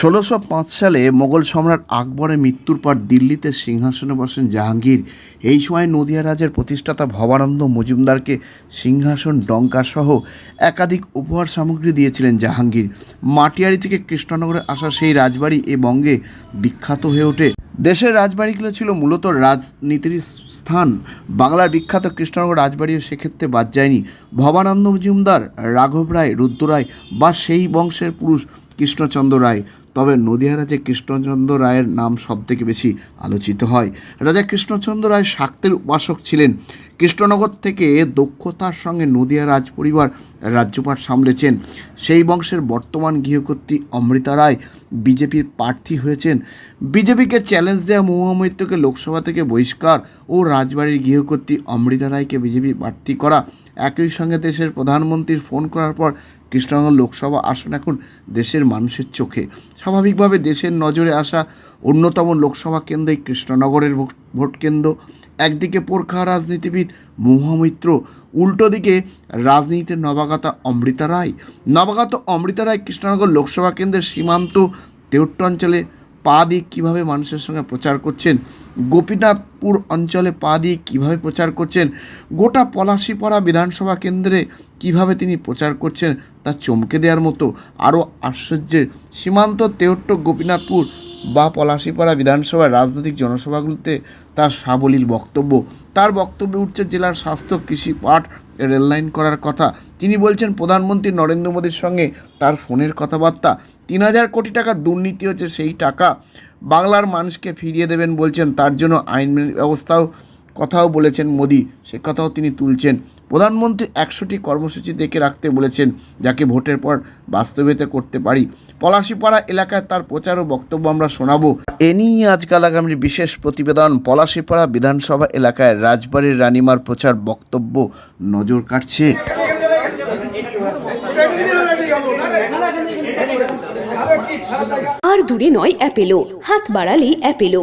ষোলোশো পাঁচ সালে মোগল সম্রাট আকবরের মৃত্যুর পর দিল্লিতে সিংহাসনে বসেন জাহাঙ্গীর। এই সময় নদিয়া রাজের প্রতিষ্ঠাতা ভবানন্দ মজুমদারকে সিংহাসন ডঙ্কা সহ একাধিক উপহার সামগ্রী দিয়েছিলেন জাহাঙ্গীর। মাটিয়ারি থেকে কৃষ্ণনগরে আসা সেই রাজবাড়ি এ বঙ্গে বিখ্যাত হয়ে ওঠে। দেশের রাজবাড়িগুলো ছিল মূলত রাজনীতির স্থান। বাংলার বিখ্যাত কৃষ্ণনগর রাজবাড়িও সেক্ষেত্রে বাদ যায়নি। ভবানন্দ মজুমদার, রাঘব রায়, রুদ্র রায় বা সেই বংশের পুরুষ কৃষ্ণচন্দ্র রায়। তবে নদিয়া রাজে কৃষ্ণচন্দ্র রায়ের নাম সবথেকে বেশি আলোচিত হয়। রাজা কৃষ্ণচন্দ্র রায় শাক্তের উপাসক ছিলেন। কৃষ্ণনগর থেকে দক্ষতার সঙ্গে নদিয়া রাজ পরিবার রাজ্যপাট সামলেছেন। সেই বংশের বর্তমান গৃহকর্ত্রী অমৃতা রায় বিজেপির প্রার্থী হয়েছেন। বিজেপিকে চ্যালেঞ্জ দেওয়া মহামৈত্যকে লোকসভা থেকে বহিষ্কার ও রাজবাড়ির গৃহকর্ত্রী অমৃতা রায়কে বিজেপি প্রার্থী করা। একই সঙ্গে দেশের প্রধানমন্ত্রীর ফোন করার পর কৃষ্ণনগর লোকসভা আসন এখন দেশের মানুষের চোখে। স্বাভাবিকভাবে দেশের নজরে আসা অন্যতম লোকসভা কেন্দ্র এই কৃষ্ণনগরের ভোট- কেন্দ্র। একদিকে পোরখা রাজনীতিবিদ মহামিত্র উল্টো দিকে রাজনীতির নবাগতা অমৃতা রায়। নবাগত অমৃতা রায় কৃষ্ণনগর লোকসভা কেন্দ্রের সীমান্ত তেউট্ট অঞ্চলে পা দিয়ে কীভাবে মানুষের সঙ্গে প্রচার করছেন? গোপীনাথপুর অঞ্চলে পা দিয়ে কীভাবে প্রচার করছেন? গোটা পলাশিপাড়া বিধানসভা কেন্দ্রে কীভাবে তিনি প্রচার করছেন তা চমকে দেওয়ার মতো আরও আশ্চর্যের সীমান্ত তেহট্ট গোপীনাথপুর বা পলাশিপাড়া বিধানসভার রাজনৈতিক জনসভাগুলোতে তার সাবলীল বক্তব্য। তার বক্তব্যে উঠছে জেলার স্বাস্থ্য, কৃষি পাঠ রেললাইন করার কথা। তিনি বলছেন, প্রধানমন্ত্রী নরেন্দ্র মোদীর সঙ্গে তার ফোনের কথাবার্তা। তিন হাজার কোটি টাকা দুর্নীতি হচ্ছে সেই টাকা। বাংলার মানুষকে ফিরিয়ে দেবেন বলছেন, তার জন্য আইন ব্যবস্থাও কথাও বলেছেন মোদি, সে কথাও তিনি তুলছেন। প্রধানমন্ত্রী একশোটি কর্মসূচি দেখে রাখতে বলেছেন, যাকে ভোটের পর বাস্তবায়িত করতে পারি। পলাশিপাড়া এলাকায় তার প্রচার ও বক্তব্য আমরা শোনাবো। এ নিয়ে আজকাল আগামী বিশেষ প্রতিবেদন। পলাশিপাড়া বিধানসভা এলাকায় রাজবাড়ির রানিমার প্রচার বক্তব্য নজর কাটছে আর দূরে নয় অ্যাপেলো, হাত বাড়ালেই Apollo.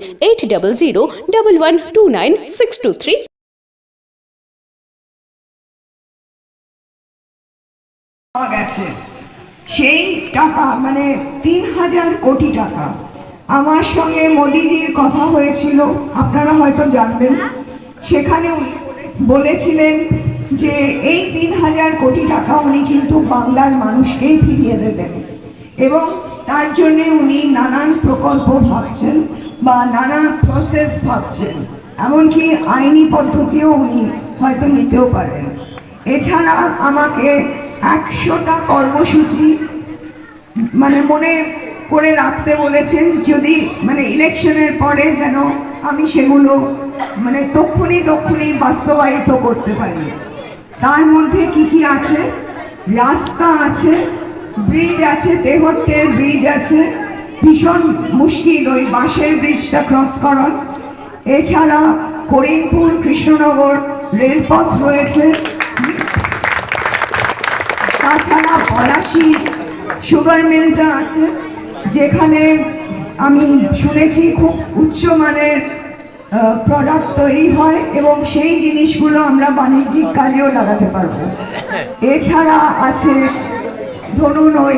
eight double zero double one two nine six two three সেই টাকা মানে তিন হাজার কোটি টাকা। আমার সঙ্গে মোদিজির কথা হয়েছিল, আপনারা হয়তো জানবেন। সেখানে বলেছিলেন যে এই তিন হাজার কোটি টাকা উনি কিন্তু বাংলার মানুষকেই ফিরিয়ে দেবেন। এবং তার জন্যে উনি নানান প্রকল্প ভাবছেন। বা নানা প্রসেস ভাবছেন। এমনকি আইনি পদ্ধতিও উনি হয়তো নিতেও পারেন। এছাড়া আমাকে একশোটা কর্মসূচি মানে মনে করে রাখতে বলেছেন, যদি মানে ইলেকশনের পরে যেন আমি সেগুলো মানে তক্ষুনি তক্ষুনি বাস্তবায়িত করতে পারি। তার মধ্যে কি কি আছে? রাস্তা আছে, ব্রিজ আছে তেহট্টের ব্রিজ আছে ভীষণ মুশকিল ওই বাঁশের ব্রিজটা ক্রস করা। এছাড়া করিমপুর কৃষ্ণনগর রেলপথ রয়েছে। তাছাড়া পলাশি সুগার মিলটা আছে, যেখানে আমি শুনেছি খুব উচ্চমানের প্রোডাক্ট তৈরি হয় এবং সেই জিনিসগুলো আমরা বাণিজ্যিক কাজেও লাগাতে পারব। এছাড়া আছে ধরুন ওই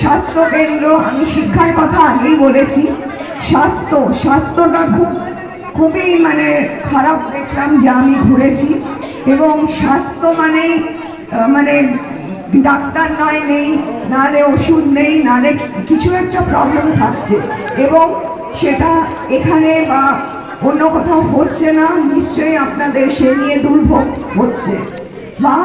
স্বাস্থ্য কেন্দ্র, আমি শিক্ষার কথা আগেই বলেছি। স্বাস্থ্য, স্বাস্থ্যটা খুব, খুবই মানে খারাপ দেখলাম যে আমি ঘুরেছি। এবং স্বাস্থ্য মানে মানে ডাক্তার নয়, নেই, নালে ওষুধ নেই, নালে কিছু একটা প্রবলেম থাকছে। এবং সেটা এখানে বা অন্য কোথাও হচ্ছে না, নিশ্চয়ই আপনাদের সে নিয়ে দুর্ভোগ হচ্ছে। বা